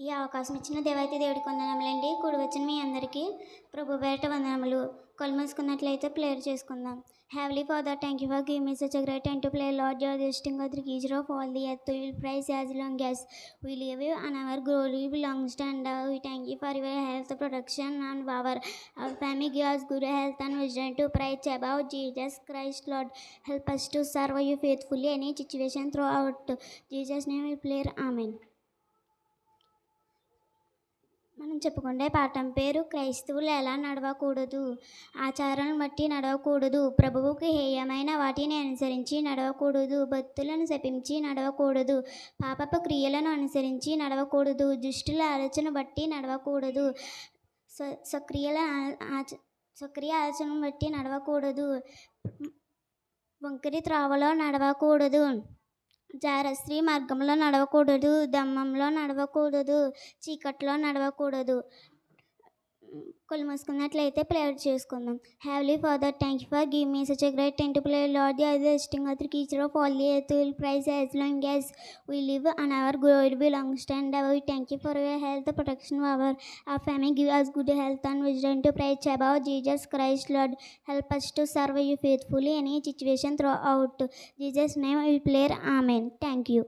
ఈ అవకాశం ఇచ్చిన దేవైతే దేవుడికి వందనములండి. కూడి వచ్చిన మీ అందరికీ ప్రభు బయట వందనములు. కొలుమేసుకున్నట్లయితే ప్లేయర్ చేసుకుందాం. Heavenly father thank you for game me such great and to pray lord your దిస్టింగ్ అది geyser of all the earth will praise as long as we live you on our గ్రోలీ belongs and we thank you for your health protection and Bauer our family గ్యాస్ గురు health and vision to praise about Jesus Christ lord help us to serve you faithfully any situation throughout Jesus name you prayer amen మనం చెప్పుకుంటే పాఠం పేరు క్రైస్తవులు ఎలా నడవకూడదు? ఆచారాలను బట్టి నడవకూడదు. ప్రభువుకి హేయమైన వాటిని అనుసరించి నడవకూడదు. భక్తులను శపించి నడవకూడదు. పాపపు క్రియలను అనుసరించి నడవకూడదు. దుష్టుల ఆలోచన బట్టి నడవకూడదు. స్వ స్వక్రియల ఆచ స్వక్రియ ఆలోచనను బట్టి నడవకూడదు. వంకరి త్రావలో నడవకూడదు. జారస్త్రీ మార్గంలో నడవకూడదు దమ్మంలో నడవకూడదు చీకట్లో నడవకూడదు. కొలు మూసుకున్నట్లయితే ప్రేయర్ చేసుకుందాం heavenly father thank you for give me such great ten to prayer lord the other ఎస్టింగ్ attar teacher of all Dil praise as long as we live on our గ్రోడ్ belong stand our thank you for your health protection our ah family give us good health and vision to praise about Jesus Christ lord help us to serve you faithfully any situation throughout Jesus name you prayer amen thank you